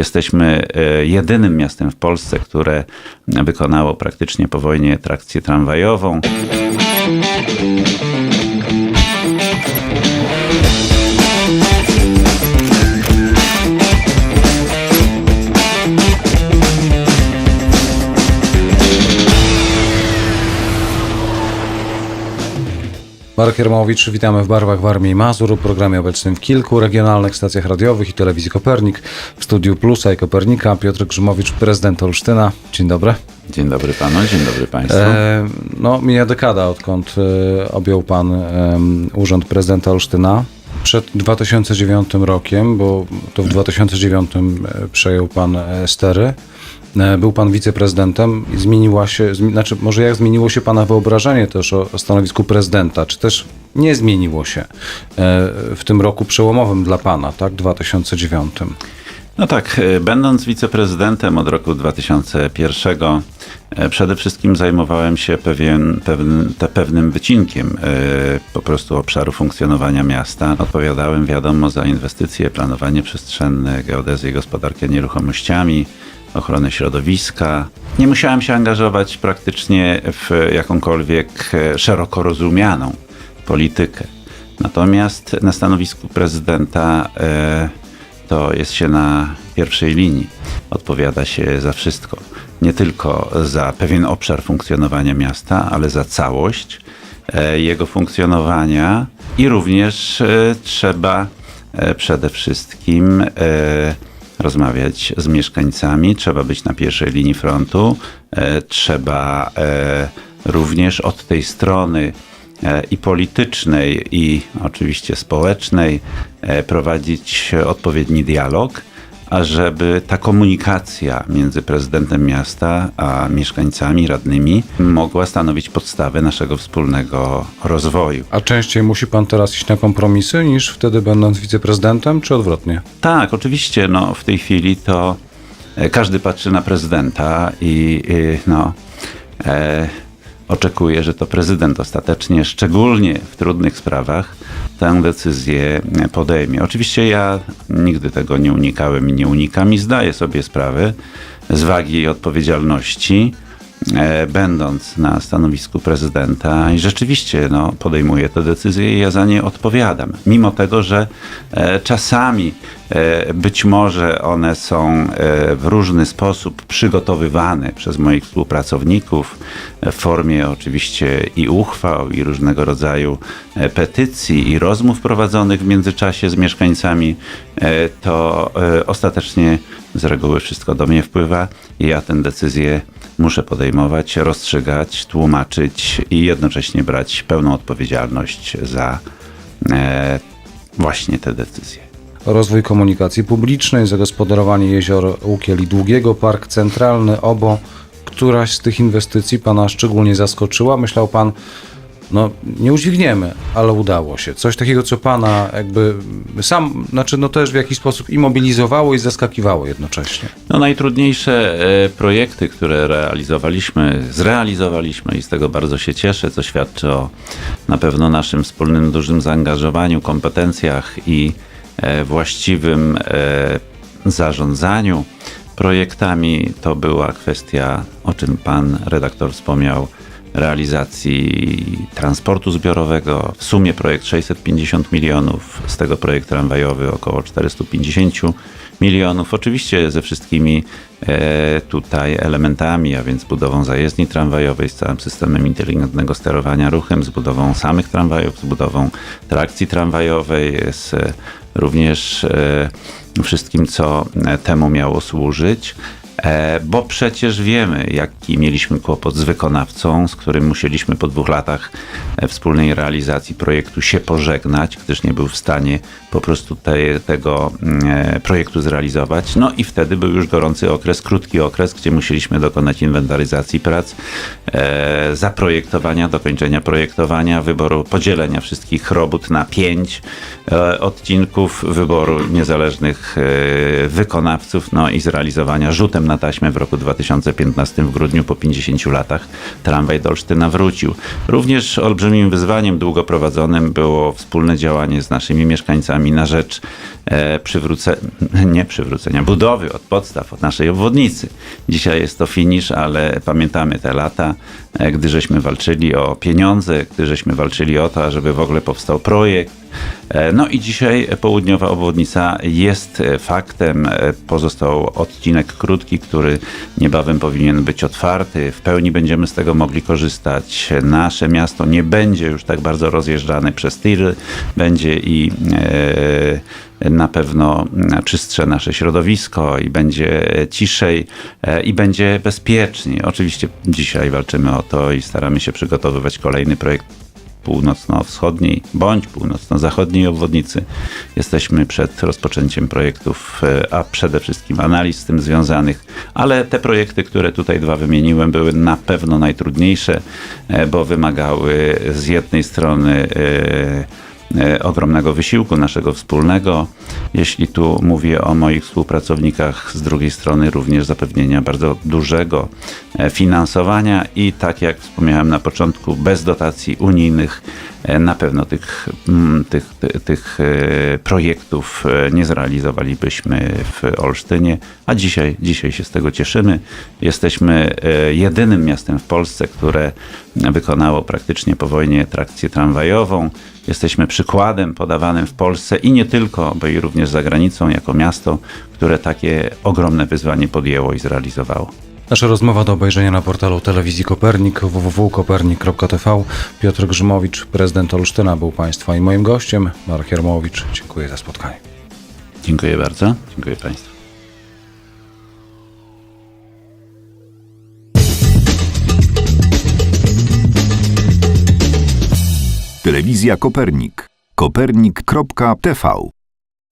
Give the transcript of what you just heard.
Jesteśmy e, jedynym miastem w Polsce, które wykonało praktycznie po wojnie trakcję tramwajową. Marek Jermowicz, witamy w barwach Warmii i Mazur, programie obecnym w kilku regionalnych stacjach radiowych i telewizji Kopernik, w studiu Plusa i Kopernika. Piotr Grzymowicz, prezydent Olsztyna. Dzień dobry. Dzień dobry panu, dzień dobry państwu. E, no, mija dekada, odkąd e, objął pan e, urząd prezydenta Olsztyna. Przed 2009 rokiem, bo to w 2009 e, przejął pan e, stery. E, Był pan wiceprezydentem i zmieniła się, znaczy może jak zmieniło się pana wyobrażenie też o, stanowisku prezydenta, czy też nie zmieniło się w tym roku przełomowym dla pana, tak, 2009? No tak, e, będąc wiceprezydentem od roku 2001, e, przede wszystkim zajmowałem się pewien, pewnym, te pewnym wycinkiem e, po prostu obszaru funkcjonowania miasta. Odpowiadałem, wiadomo, za inwestycje, planowanie przestrzenne, geodezję, gospodarkę nieruchomościami, ochronę środowiska. Nie musiałem się angażować praktycznie w jakąkolwiek szeroko rozumianą politykę. Natomiast na stanowisku prezydenta to jest się na pierwszej linii. Odpowiada się za wszystko. Nie tylko za pewien obszar funkcjonowania miasta, ale za całość e, jego funkcjonowania i również e, trzeba e, przede wszystkim rozmawiać z mieszkańcami, trzeba być na pierwszej linii frontu, trzeba również od tej strony i politycznej, i oczywiście społecznej e, prowadzić odpowiedni dialog, ażeby ta komunikacja między prezydentem miasta a mieszkańcami, radnymi mogła stanowić podstawę naszego wspólnego rozwoju. A częściej musi pan teraz iść na kompromisy niż wtedy będąc wiceprezydentem, czy odwrotnie? Tak, oczywiście. No, w tej chwili to e, każdy patrzy na prezydenta i, i no, e, oczekuje, że to prezydent ostatecznie, szczególnie w trudnych sprawach, tę decyzję podejmie. Oczywiście ja nigdy tego nie unikałem i nie unikam i zdaję sobie sprawę z wagi i odpowiedzialności e, będąc na stanowisku prezydenta i rzeczywiście no, podejmuję te decyzje i ja za nie odpowiadam. Mimo tego, że e, czasami być może one są e, w różny sposób przygotowywane przez moich współpracowników e, w formie oczywiście i uchwał, i różnego rodzaju e, petycji, i rozmów prowadzonych w międzyczasie z mieszkańcami, e, to e, ostatecznie z reguły wszystko do mnie wpływa i ja tę decyzję muszę podejmować, rozstrzygać, tłumaczyć i jednocześnie brać pełną odpowiedzialność za e, właśnie te decyzje. Rozwój komunikacji publicznej, zagospodarowanie jezior Łukiel i Długiego, Park Centralny, OBO. Któraś z tych inwestycji pana szczególnie zaskoczyła? Myślał pan, no nie udźwigniemy, ale udało się. Coś takiego, co pana jakby sam, znaczy no też w jakiś sposób imobilizowało i zaskakiwało jednocześnie. No najtrudniejsze e, projekty, które realizowaliśmy, zrealizowaliśmy i z tego bardzo się cieszę, co świadczy o na pewno naszym wspólnym dużym zaangażowaniu, kompetencjach i właściwym e, zarządzaniu projektami. To była kwestia, o czym pan redaktor wspomniał, realizacji transportu zbiorowego. W sumie projekt 650 milionów, z tego projekt tramwajowy około 450 milionów. Oczywiście ze wszystkimi e, tutaj elementami, a więc budową zajezdni tramwajowej z całym systemem inteligentnego sterowania ruchem, z budową samych tramwajów, z budową trakcji tramwajowej, z e, również e, wszystkim, co temu miało służyć. E, Bo przecież wiemy, jaki mieliśmy kłopot z wykonawcą, z którym musieliśmy po dwóch latach e, wspólnej realizacji projektu się pożegnać, gdyż nie był w stanie po prostu te, tego mm, e, projektu zrealizować. No i wtedy był już gorący okres, krótki okres, gdzie musieliśmy dokonać inwentaryzacji prac, zaprojektowania, dokończenia projektowania, wyboru, podzielenia wszystkich robót na pięć odcinków, wyboru niezależnych wykonawców, no i zrealizowania rzutem na taśmę w roku 2015 w grudniu po 50 latach tramwaj do Olsztyna wrócił. Również olbrzymim wyzwaniem długo prowadzonym było wspólne działanie z naszymi mieszkańcami na rzecz e, przywrócenia, nie przywrócenia, budowy od podstaw, od naszej obwodnicy. Dzisiaj jest to finisz, ale pamiętamy te lata, e, gdy żeśmy walczyli o pieniądze, gdy żeśmy walczyli o to, żeby w ogóle powstał projekt. E, No i dzisiaj południowa obwodnica jest e, faktem. E, Pozostał odcinek krótki, który niebawem powinien być otwarty. W pełni będziemy z tego mogli korzystać. Nasze miasto nie będzie już tak bardzo rozjeżdżane przez tiry. Będzie i na pewno czystsze nasze środowisko i będzie ciszej i będzie bezpieczniej. Oczywiście dzisiaj walczymy o to i staramy się przygotowywać kolejny projekt północno-wschodniej bądź północno-zachodniej obwodnicy. Jesteśmy przed rozpoczęciem projektów, e, a przede wszystkim analiz z tym związanych, ale te projekty, które tutaj dwa wymieniłem, były na pewno najtrudniejsze, e, bo wymagały z jednej strony e, ogromnego wysiłku naszego wspólnego. Jeśli tu mówię o moich współpracownikach, z drugiej strony również zapewnienia bardzo dużego e, finansowania i tak jak wspomniałem na początku, bez dotacji unijnych e, na pewno tych, mm, tych, ty- tych e, projektów e, nie zrealizowalibyśmy w Olsztynie, a dzisiaj, dzisiaj się z tego cieszymy. Jesteśmy e, jedynym miastem w Polsce, które wykonało praktycznie po wojnie trakcję tramwajową. Jesteśmy przykładem podawanym w Polsce i nie tylko, bo i również za granicą, jako miasto, które takie ogromne wyzwanie podjęło i zrealizowało. Nasza rozmowa do obejrzenia na portalu telewizji Kopernik www.kopernik.tv. Piotr Grzymowicz, prezydent Olsztyna był Państwa i moim gościem. Marek Jarmowicz, dziękuję za spotkanie. Dziękuję bardzo. Dziękuję Państwu. Telewizja Kopernik. Kopernik.tv